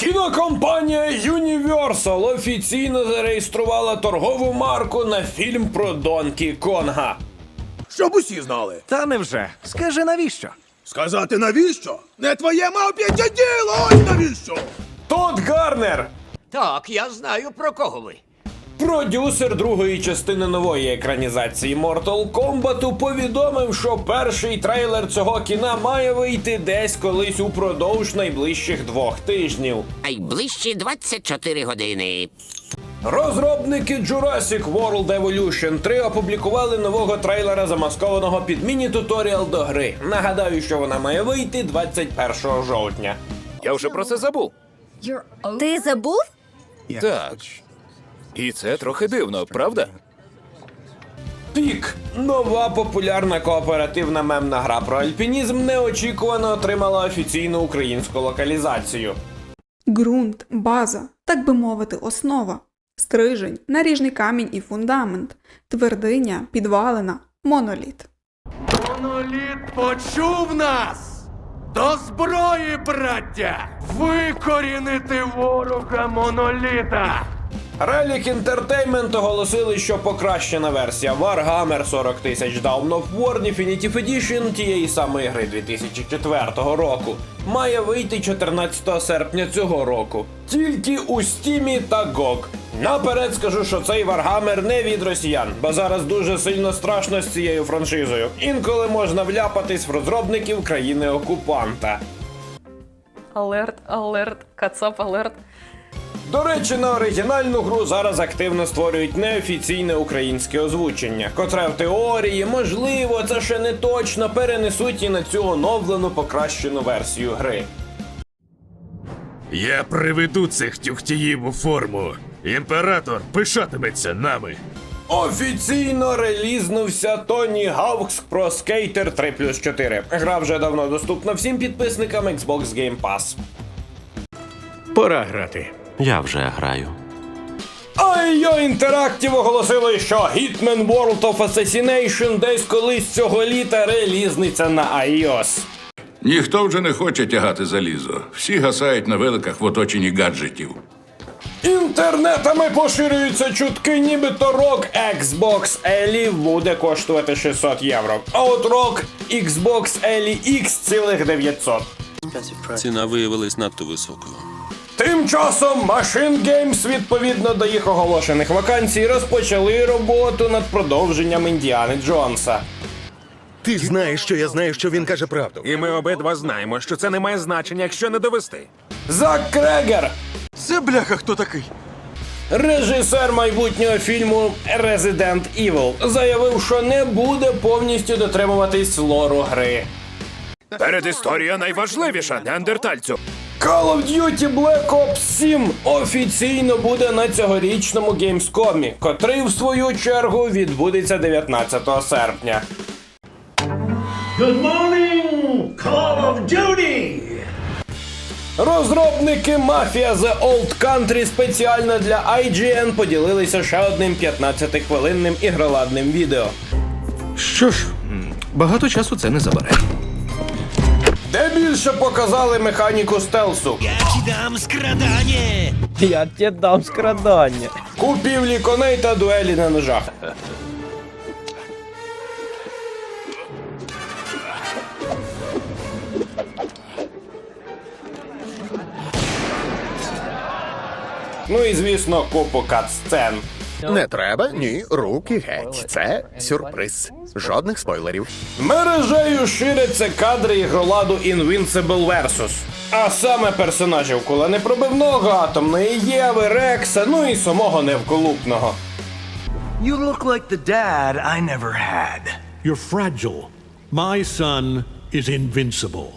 Кінокомпанія Universal офіційно зареєструвала торгову марку на фільм про Донкі Конга. Щоб усі знали. Та невже? Скажи навіщо? Сказати навіщо? Не твоє мавп'яття діло, ось навіщо? Тодд Гарнер, Так, я знаю про кого ви. Продюсер другої частини нової екранізації Mortal Kombat повідомив, що перший трейлер цього кіна має вийти десь колись упродовж найближчих двох тижнів. Найближчі 24 години. Розробники Jurassic World Evolution 3 опублікували нового трейлера, замаскованого під міні-туторіал до гри. Нагадаю, що вона має вийти 21 жовтня. Я вже про це забув. Ти забув? Так. І це трохи дивно, правда? Пік нова популярна кооперативна мемна гра про альпінізм неочікувано отримала офіційну українську локалізацію. Ґрунт, база, так би мовити, основа, стрижень, наріжний камінь і фундамент, твердиня, підвалина, моноліт. Моноліт почув нас! До зброї, браття! Викорінити ворога моноліта! Relic Entertainment оголосили, що покращена версія Warhammer 40 тисяч Dawn of War Definitive Edition тієї самої гри 2004 року має вийти 14 серпня цього року. Тільки у Стімі та GOG. Наперед скажу, що цей Warhammer не від росіян, бо зараз дуже сильно страшно з цією франшизою. Інколи можна вляпатись в розробників країни-окупанта. Алерт, алерт, кацап, алерт. До речі, на оригінальну гру зараз активно створюють неофіційне українське озвучення, котре в теорії, можливо, це ще не точно перенесуть і на цю оновлену покращену версію гри. Я приведу цих тюхтіїв у форму. Імператор пишатиметься нами. Офіційно релізнувся Тоні Гаукс про Skater 3 плюс 4. Гра вже давно доступна всім підписникам Xbox Game Pass. Пора грати. Я вже граю. IO Interactive оголосили, що Hitman World of Assassination десь колись цього літа релізниться на iOS. Ніхто вже не хоче тягати залізо. Всі гасають на великах в оточенні гаджетів. Інтернетами поширюються чутки, нібито рок Xbox Ellie буде коштувати 600 євро. А от рок Xbox Ellie X цілих 900. Ціна виявилась надто високою. Тим часом Machine Games, відповідно до їх оголошених вакансій, розпочали роботу над продовженням Індіани Джонса. Ти знаєш, що я знаю, що він каже правду. І ми обидва знаємо, що це не має значення, якщо не довести. Зак Крегер, Це бляха хто такий? режисер майбутнього фільму Resident Evil, заявив, що не буде повністю дотримуватись лору гри. Передісторія найважливіша, неандертальцю. Call of Duty Black Ops 7 офіційно буде на цьогорічному Gamescom, котрий в свою чергу відбудеться 19 серпня. Good morning, Call of Duty! Розробники Mafia The Old Country спеціально для IGN поділилися ще одним 15-хвилинним ігроладним відео. Що ж, багато часу це не забере. Більше показали механіку стелсу, Я тебе дам скрадання. купівлі коней та дуелі на ножах. Ну і звісно, купу кат-сцен. Не треба, ні, руки геть. Це сюрприз. Жодних спойлерів. Мережею ширяться кадри ігроладу Invincible Versus. А саме персонажів куленепробивного, атомної Єви, Рекса, ну і самого невколупного. You look like the dad I never had. You're fragile. My son is invincible.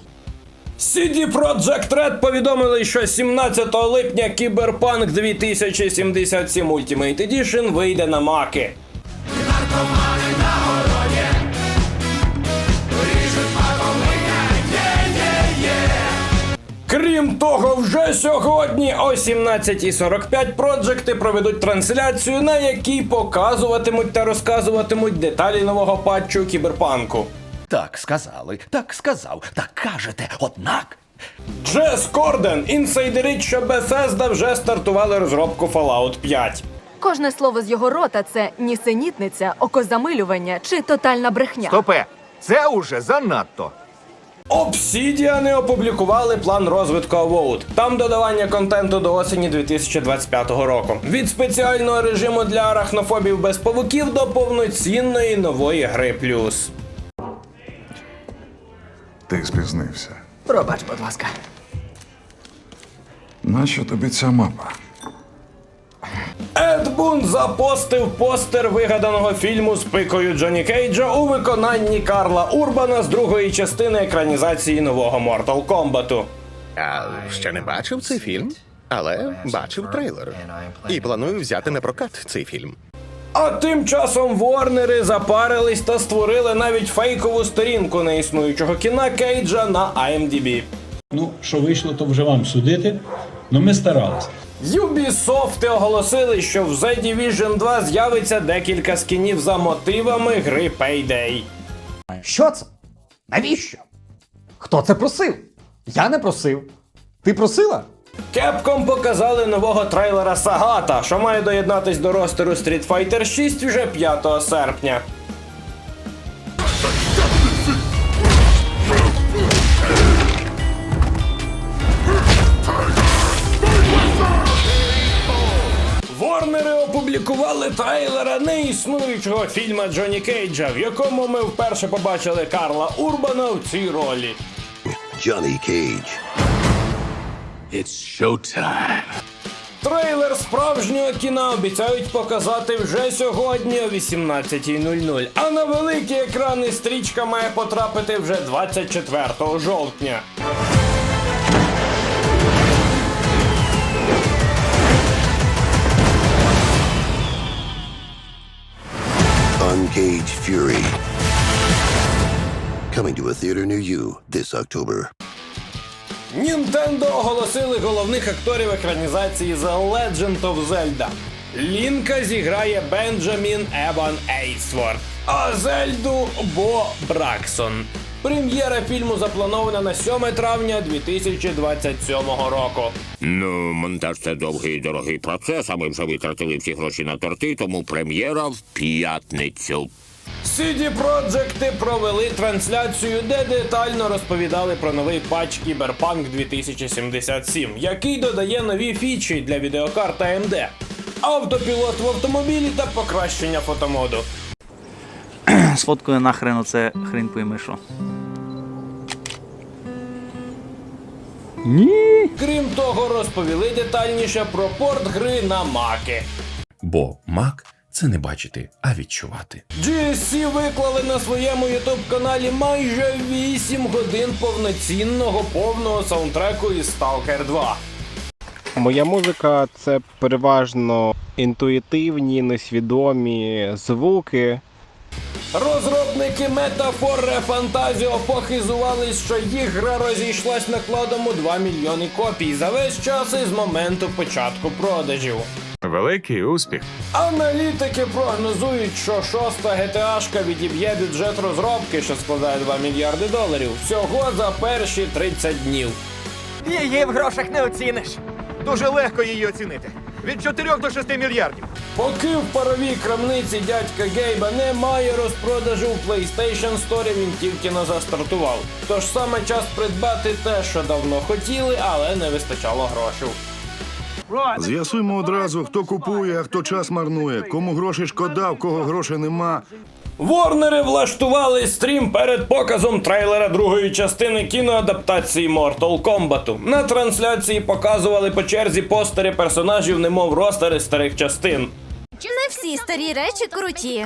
CD Projekt Red повідомили, що 17 липня Cyberpunk 2077 Ultimate Edition вийде на маки. Того, вже сьогодні о 17.45 проджекти проведуть трансляцію, на якій показуватимуть та розказуватимуть деталі нового патчу кіберпанку. Так сказали, так сказав, так кажете, однак. Джес Корден інсайдерить, що Bethesda вже стартували розробку Fallout 5. Кожне слово з його рота це нісенітниця, окозамилювання чи тотальна брехня. Стопе, це уже занадто. Obsidian опублікували план розвитку Avowed. Там додавання контенту до осені 2025 року. Від спеціального режиму для арахнофобів без павуків до повноцінної нової гри плюс. Ти спізнився. Пробач, будь ласка. Нащо тобі ця мапа? Бун запостив постер вигаданого фільму з пикою Джонні Кейджа у виконанні Карла Урбана з другої частини екранізації нового Mortal Kombat. Я ще не бачив цей фільм, але бачив трейлер. І планую взяти на прокат цей фільм. А тим часом Ворнери запарились та створили навіть фейкову сторінку неіснуючого кіна Кейджа на IMDb. Ну, що вийшло, то вже вам судити. Ну ми старалися. Ubisoft оголосили, що в The Division 2 з'явиться декілька скінів за мотивами гри Payday. Що це? Навіщо? Хто це просив? Я не просив. Ти просила? Capcom показали нового трейлера Сагата, що має доєднатись до ростеру Street Fighter 6 вже 5 серпня. Ворнери опублікували трейлера неіснуючого фільма Джонні Кейджа, в якому ми вперше побачили Карла Урбана в цій ролі. Джонні Кейдж. It's showtime. Трейлер справжнього кіна обіцяють показати вже сьогодні о 18.00, а на великі екрани стрічка має потрапити вже 24 жовтня. Uncaged Fury. Coming to a theater near you this October. Нінтендо оголосили головних акторів екранізації The Legend of Zelda. Лінка зіграє Бенджамін Еван Ейсворт, а Зельду Бо Браксон. Прем'єра фільму запланована на 7 травня 2027 року. Ну, монтаж це довгий і дорогий процес, а ми вже витратили всі гроші на торти, тому прем'єра в п'ятницю. CD Projekts провели трансляцію, де детально розповідали про новий патч Cyberpunk 2077, який додає нові фічі для відеокарт AMD, автопілот в автомобілі та покращення фотомоду. Сфоткаю нахрен оце хрень пойми що. Крім того, розповіли детальніше про порт гри на маки. Бо мак це не бачити, а відчувати. GSC виклали на своєму ютуб каналі майже 8 годин повноцінного повного саундтреку із Stalker 2. Моя музика це переважно інтуїтивні, несвідомі звуки. Розробники Metaphor Fantasio похизувались, що їх гра розійшлась накладом у 2 мільйони копій за весь час із моменту початку продажів. Великий успіх. Аналітики прогнозують, що шоста GTA-шка відіб'є бюджет розробки, що складає 2 мільярди доларів, всього за перші 30 днів. Її в грошах не оціниш. Дуже легко її оцінити. Від 4 до 6 мільярдів. Поки в паровій крамниці дядька Гейба немає розпродажу в PlayStation Store, він тільки не застартував. Тож саме час придбати те, що давно хотіли, але не вистачало грошей. З'ясуємо одразу, хто купує, а хто час марнує, кому гроші шкода, в кого грошей нема. Ворнери влаштували стрім перед показом трейлера другої частини кіноадаптації Mortal Kombat. На трансляції показували по черзі постери персонажів, немов ростери старих частин. Не всі старі речі круті.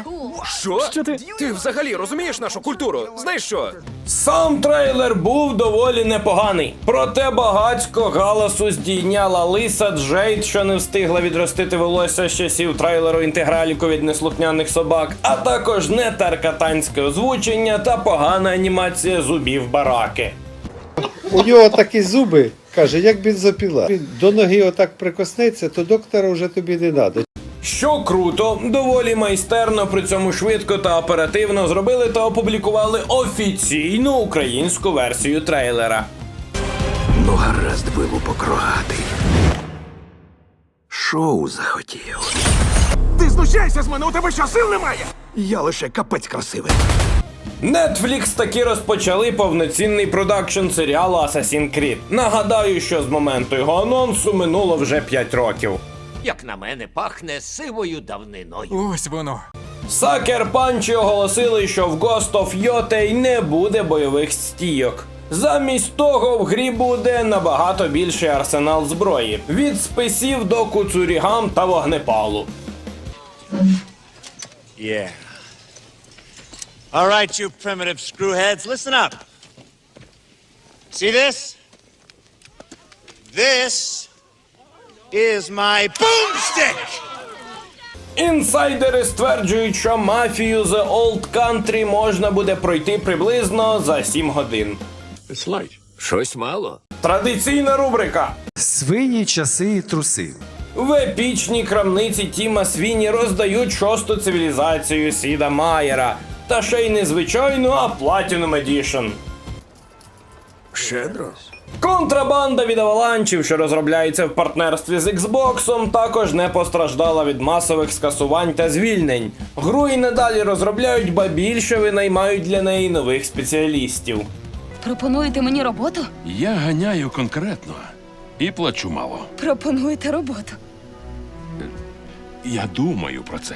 Що? Що ти? Ти взагалі розумієш нашу культуру? Знаєш що? Сам трейлер був доволі непоганий. Проте багацько галасу здійняла лиса Джейд, що не встигла відростити волосся з часів трейлеру інтеграліку від неслухняних собак, а також нетаркатанське озвучення та погана анімація зубів бараки. У нього такі зуби, Каже, як бензопіла. Він до ноги отак прикоснеться, то доктора вже тобі не треба. Що круто, доволі майстерно, при цьому швидко та оперативно зробили та опублікували офіційну українську версію трейлера. Ну гаразд, вилупок рогатий. Шоу захотів. Ти знущайся з мене, у тебе що сил немає? Я лише капець красивий. Netflix таки розпочали повноцінний продакшн серіалу Assassin's Creed. Нагадаю, що з моменту його анонсу минуло вже 5 років. Як на мене, пахне сивою давниною. Ось воно. Сакер Панчі оголосили, що в Ghost of Yotei не буде бойових стійок. Замість того в грі буде набагато більший арсенал зброї від списів до куцурігам та вогнепалу. Yeah. All right, you primitive screwheads, listen up. See this? This is my boomstick! Інсайдери стверджують, що мафію The Old Country можна буде пройти приблизно за 7 годин. Щось мало. Традиційна рубрика. Свині, часи і труси. В епічній крамниці Тіма Свіні роздають шосту цивілізацію Сіда Майера. Та ще й не звичайну, а Platinum Edition. Щедро. Контрабанда від аваланчів, що розробляється в партнерстві з Xbox, також не постраждала від масових скасувань та звільнень. Гру і надалі розробляють, ба більше винаймають для неї нових спеціалістів. Пропонуєте мені роботу? Я ганяю конкретно і плачу мало. Пропонуєте роботу. Я думаю про це.